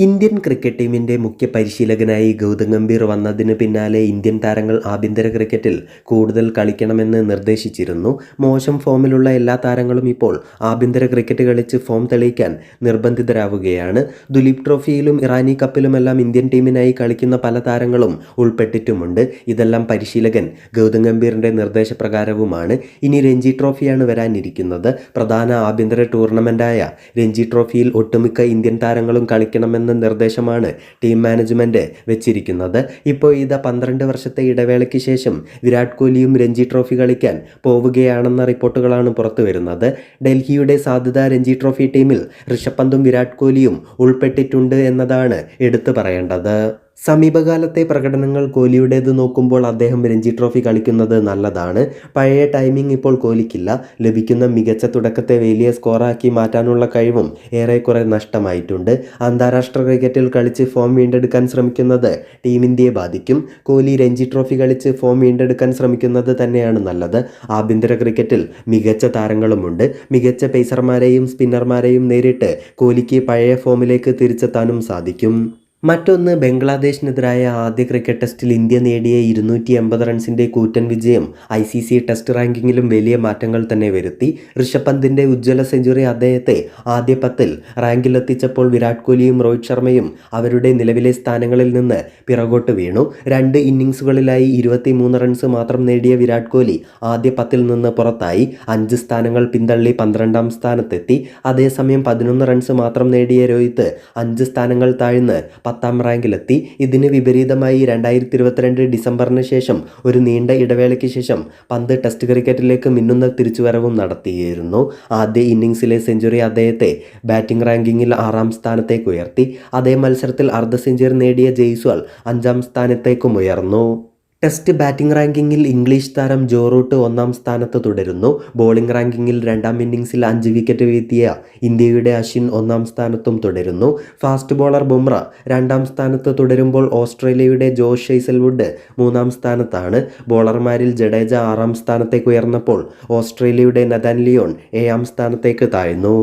Indian cricket ടീമിന്റെ മുഖ്യ പരിശീലകനായി ഗൗതം ഗംഭീർ വന്നതിന് പിന്നാലെ ഇന്ത്യൻ താരങ്ങൾ ആഭ്യന്തര ക്രിക്കറ്റിൽ കൂടുതൽ കളിക്കണമെന്ന് നിർദ്ദേശിച്ചിരുന്നു. മോശം ഫോമിലുള്ള എല്ലാ താരങ്ങളും ഇപ്പോൾ ആഭ്യന്തര ക്രിക്കറ്റ് കളിച്ച് ഫോം തെളിയിക്കാൻ നിർബന്ധിതരാവുകയാണ്. ദുലീപ് ട്രോഫിയിലും ഇറാനി കപ്പിലുമെല്ലാം ഇന്ത്യൻ ടീമിനായി കളിക്കുന്ന പല താരങ്ങളും ഉൾപ്പെട്ടിട്ടുമുണ്ട്. ഇതെല്ലാം പരിശീലകൻ ഗൗതം ഗംഭീറിന്റെ നിർദ്ദേശപ്രകാരവുമാണ്. ഇനി രഞ്ജി ട്രോഫിയാണ് വരാനിരിക്കുന്നത്. പ്രധാന ആഭ്യന്തര ടൂർണമെന്റായ രഞ്ജി ട്രോഫിയിൽ ഒട്ടുമിക്ക ഇന്ത്യൻ താരങ്ങളും കളിക്കണമെന്ന നിർദ്ദേശമാണ് ടീം മാനേജ്മെന്റ് വെച്ചിരിക്കുന്നത്. ഇപ്പോൾ ഇതാ പന്ത്രണ്ട് വർഷത്തെ ഇടവേളയ്ക്ക് ശേഷം വിരാട് കോഹ്ലിയും രഞ്ജി ട്രോഫി കളിക്കാൻ പോവുകയാണെന്ന റിപ്പോർട്ടുകളാണ് പുറത്തു വരുന്നത്. ഡൽഹിയുടെ സാധ്യത രഞ്ജി ട്രോഫി ടീമിൽ ഋഷഭ് പന്തും വിരാട് കോഹ്ലിയും ഉൾപ്പെട്ടിട്ടുണ്ട് എന്നതാണ് എടുത്തു പറയേണ്ടത്. സമീപകാലത്തെ പ്രകടനങ്ങൾ കോഹ്ലിയുടേത് നോക്കുമ്പോൾ അദ്ദേഹം രഞ്ജി ട്രോഫി കളിക്കുന്നത് നല്ലതാണ്. പഴയ ടൈമിംഗ് ഇപ്പോൾ കോഹ്ലിക്കില്ല. ലഭിക്കുന്ന മികച്ച തുടക്കത്തെ വലിയ സ്കോറാക്കി മാറ്റാനുള്ള കഴിവും ഏറെക്കുറെ നഷ്ടമായിട്ടുണ്ട്. അന്താരാഷ്ട്ര ക്രിക്കറ്റിൽ കളിച്ച് ഫോം വീണ്ടെടുക്കാൻ ശ്രമിക്കുന്നത് ടീം ഇന്ത്യയെ ബാധിക്കും. കോഹ്ലി രഞ്ജി ട്രോഫി കളിച്ച് ഫോം വീണ്ടെടുക്കാൻ ശ്രമിക്കുന്നത് തന്നെയാണ് നല്ലത്. ആഭ്യന്തര ക്രിക്കറ്റിൽ മികച്ച താരങ്ങളുമുണ്ട്. മികച്ച പേസർമാരെയും സ്പിന്നർമാരെയും നേരിട്ട് കോഹ്ലിക്ക് പഴയ ഫോമിലേക്ക് തിരിച്ചെത്താനും സാധിക്കും. മറ്റൊന്ന് ബംഗ്ലാദേശിനെതിരായ ആദ്യ ക്രിക്കറ്റ് ടെസ്റ്റിൽ ഇന്ത്യ നേടിയ ഇരുന്നൂറ്റി എൺപത് റൺസിന്റെ കൂറ്റൻ വിജയം ഐ സി സി ടെസ്റ്റ് റാങ്കിങ്ങിലും വലിയ മാറ്റങ്ങൾ തന്നെ വരുത്തി. ഋഷഭ് പന്തിന്റെ ഉജ്ജ്വല സെഞ്ചുറി അദ്ദേഹത്തെ ആദ്യ പത്തിൽ റാങ്കിലെത്തിച്ചപ്പോൾ വിരാട് കോഹ്ലിയും രോഹിത് ശർമ്മയും അവരുടെ നിലവിലെ സ്ഥാനങ്ങളിൽ നിന്ന് പിറകോട്ട് വീണു. രണ്ട് ഇന്നിങ്സുകളിലായി ഇരുപത്തി മൂന്ന് റൺസ് മാത്രം നേടിയ വിരാട് കോഹ്ലി ആദ്യ പത്തിൽ നിന്ന് പുറത്തായി. അഞ്ച് സ്ഥാനങ്ങൾ പിന്തള്ളി പന്ത്രണ്ടാം സ്ഥാനത്തെത്തി. അതേസമയം പതിനൊന്ന് റൺസ് മാത്രം നേടിയ രോഹിത് അഞ്ച് സ്ഥാനങ്ങൾ താഴ്ന്ന് പത്താം റാങ്കിലെത്തി. ഇതിന് വിപരീതമായി രണ്ടായിരത്തി ഇരുപത്തിരണ്ട് ഡിസംബറിന് ശേഷം ഒരു നീണ്ട ഇടവേളയ്ക്ക് ശേഷം പന്ത് ടെസ്റ്റ് ക്രിക്കറ്റിലേക്ക് മിന്നുന്ന തിരിച്ചുവരവും നടത്തിയിരുന്നു. ആദ്യ ഇന്നിങ്സിലെ സെഞ്ചുറി അദ്ദേഹത്തെ ബാറ്റിംഗ് റാങ്കിങ്ങിൽ ആറാം സ്ഥാനത്തേക്ക് ഉയർത്തി. അതേ മത്സരത്തിൽ അർദ്ധ സെഞ്ചുറി നേടിയ ജയ്സ്വാൾ അഞ്ചാം സ്ഥാനത്തേക്കും ഉയർന്നു. ടെസ്റ്റ് ബാറ്റിംഗ് റാങ്കിങ്ങിൽ ഇംഗ്ലീഷ് താരം ജോറൂട്ട് ഒന്നാം സ്ഥാനത്ത് തുടരുന്നു. ബോളിംഗ് റാങ്കിങ്ങിൽ രണ്ടാം ഇന്നിംഗ്സിൽ അഞ്ച് വിക്കറ്റ് വീഴ്ത്തിയ ഇന്ത്യയുടെ അശ്വിൻ ഒന്നാം സ്ഥാനത്തും തുടരുന്നു. ഫാസ്റ്റ് ബോളർ ബുംറ രണ്ടാം സ്ഥാനത്ത് തുടരുമ്പോൾ ഓസ്ട്രേലിയയുടെ ജോഷ് ഷെയ്സൽവുഡ് മൂന്നാം സ്ഥാനത്താണ്. ബോളർമാരിൽ ജഡേജ ആറാം സ്ഥാനത്തേക്ക് ഉയർന്നപ്പോൾ ഓസ്ട്രേലിയയുടെ നദാൻ ലിയോൺ ഏഴാം സ്ഥാനത്തേക്ക് താഴ്ന്നു.